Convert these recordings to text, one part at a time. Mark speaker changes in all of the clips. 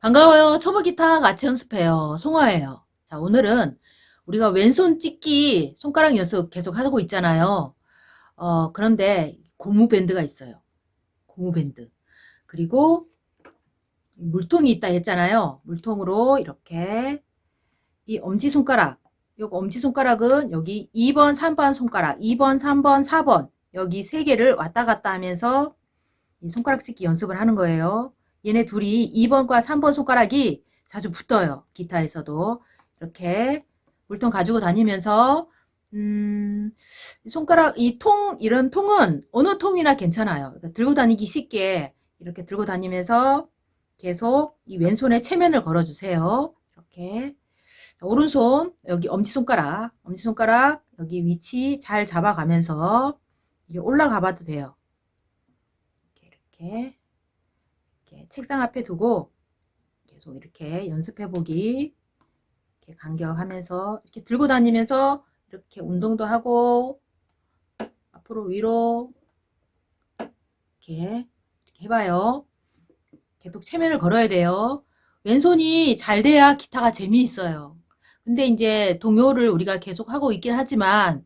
Speaker 1: 반가워요. 초보 기타 같이 연습해요. 송화예요. 자, 오늘은 우리가 왼손 찍기 손가락 연습 계속 하고 있잖아요. 어, 그런데 고무 밴드가 있어요. 고무 밴드. 그리고 물통이 있다 했잖아요. 물통으로 이렇게 이 엄지손가락, 요거 엄지손가락은 여기 2번, 3번 손가락, 2번, 3번, 4번 여기 세 개를 왔다 갔다 하면서 이 손가락 찍기 연습을 하는 거예요. 얘네 둘이 2번과 3번 손가락이 자주 붙어요. 기타에서도. 이렇게 물통 가지고 다니면서 음, 손가락 이 통 이런 통은 어느 통이나 괜찮아요. 그러니까 들고 다니기 쉽게 이렇게 들고 다니면서 계속 이 왼손에 체면을 걸어 주세요. 이렇게 자, 오른손 여기 엄지손가락 엄지손가락 여기 위치 잘 잡아가면서 올라가 봐도 돼요. 이렇게 이렇게 이렇게 책상 앞에 두고 계속 이렇게 연습해 보기 이렇게 간격하면서 이렇게 들고 다니면서 이렇게 운동도 하고 앞으로 위로 이렇게 이렇게 해봐요. 계속 체면을 걸어야 돼요. 왼손이 잘 돼야 기타가 재미있어요. 근데 이제 동요를 우리가 계속 하고 있긴 하지만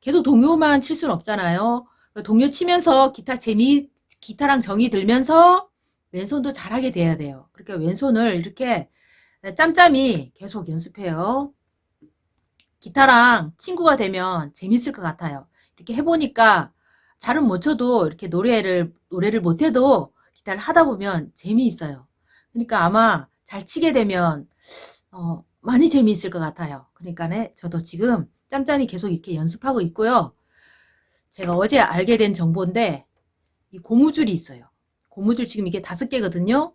Speaker 1: 계속 동요만 칠 수는 없잖아요. 동요 치면서 기타 재미, 기타랑 정이 들면서 왼손도 잘하게 돼야 돼요. 그러니까 왼손을 이렇게 짬짬이 계속 연습해요. 기타랑 친구가 되면 재밌을 것 같아요. 이렇게 해보니까 잘은 못 쳐도 이렇게 노래를, 노래를 못해도 기타를 하다 보면 재미있어요. 그러니까 아마 잘 치게 되면, 어, 많이 재미있을 것 같아요. 그러니까 네, 저도 지금 짬짬이 계속 이렇게 연습하고 있고요. 제가 어제 알게 된 정보인데, 이 고무줄이 있어요. 고무줄 지금 이게 다섯 개거든요.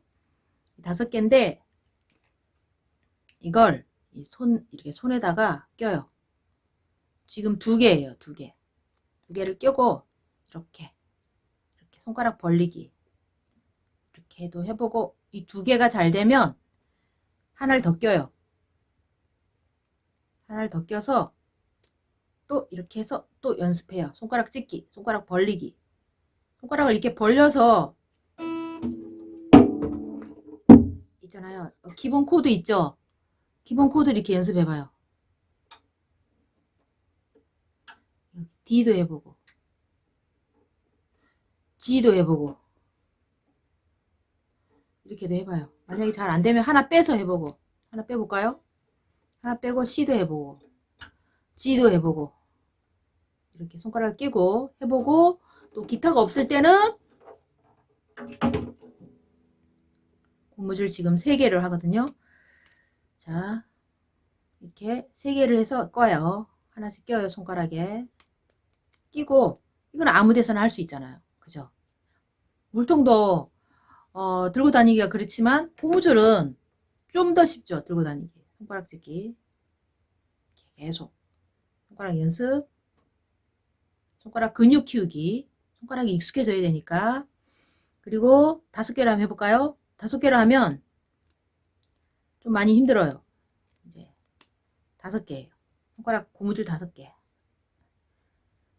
Speaker 1: 다섯 개인데, 이걸 이 손, 이렇게 손에다가 껴요. 지금 두 개예요, 두 개. 두 개를 껴고, 이렇게, 이렇게 손가락 벌리기. 이렇게 해도 해보고, 이 두 개가 잘 되면, 하나를 더 껴요. 하나를 더 껴서, 또 이렇게 해서 또 연습해요. 손가락 찍기, 손가락 벌리기. 손가락을 이렇게 벌려서, 있잖아요. 어, 기본 코드 있죠? 기본 코드 이렇게 연습해봐요. D도 해보고 G도 해보고 이렇게도 해봐요. 만약에 잘 안되면 하나 빼서 해보고 하나 빼볼까요? 하나 빼고 C도 해보고 G도 해보고 이렇게 손가락을 끼고 해보고 또 기타가 없을 때는 고무줄 지금 3개를 하거든요. 자, 이렇게 세 개를 해서 꺼요. 하나씩 껴요, 손가락에. 끼고, 이건 아무 데서나 할 수 있잖아요. 그죠? 물통도, 어, 들고 다니기가 그렇지만, 고무줄은 좀 더 쉽죠, 들고 다니기. 손가락 찍기. 계속. 손가락 연습. 손가락 근육 키우기. 손가락이 익숙해져야 되니까. 그리고 다섯 개를 한번 해볼까요? 다섯 개를 하면 좀 많이 힘들어요. 이제 다섯 개예요. 손가락 고무줄 다섯 개.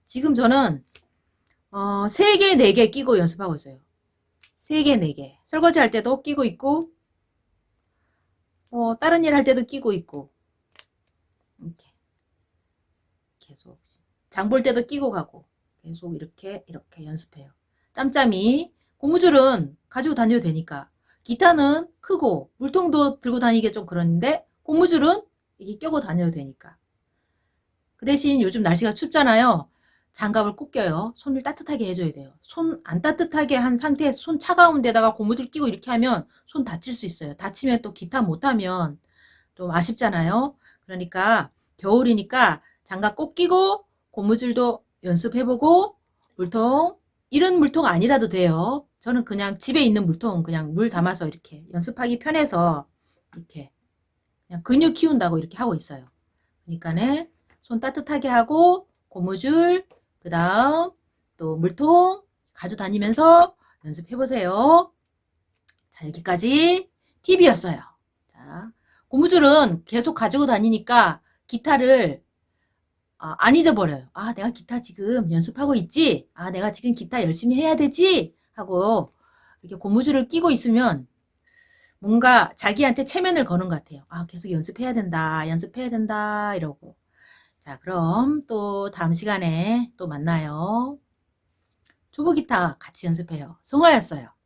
Speaker 1: 지금 저는 어, 세 개, 네 개 끼고 연습하고 있어요. 세 개, 네 개. 설거지 할 때도 끼고 있고, 어, 다른 일 할 때도 끼고 있고, 이렇게. 계속. 장 볼 때도 끼고 가고, 계속 이렇게, 이렇게 연습해요. 짬짬이. 고무줄은 가지고 다녀도 되니까. 기타는 크고 물통도 들고 다니기 좀 그러는데 고무줄은 이게 껴고 다녀도 되니까. 그 대신 요즘 날씨가 춥잖아요. 장갑을 꼭 껴요. 손을 따뜻하게 해줘야 돼요. 손 안 따뜻하게 한 상태에서 손 차가운 데다가 고무줄 끼고 이렇게 하면 손 다칠 수 있어요. 다치면 또 기타 못하면 좀 아쉽잖아요. 그러니까 겨울이니까 장갑 꼭 끼고 고무줄도 연습해보고 물통 이런 물통 아니라도 돼요. 저는 그냥 집에 있는 물통 그냥 물 담아서 이렇게 연습하기 편해서 이렇게 그냥 근육 키운다고 이렇게 하고 있어요. 그러니까는 손 따뜻하게 하고 고무줄 그 다음 또 물통 가져 다니면서 연습해 보세요. 자 여기까지 팁이었어요. 자 고무줄은 계속 가지고 다니니까 기타를 아, 안 잊어버려요. 아, 내가 기타 지금 연습하고 있지? 아, 내가 지금 기타 열심히 해야 되지? 하고 이렇게 고무줄을 끼고 있으면 뭔가 자기한테 체면을 거는 것 같아요. 아, 계속 연습해야 된다, 연습해야 된다, 이러고. 자, 그럼 또 다음 시간에 또 만나요. 초보 기타 같이 연습해요. 송하였어요.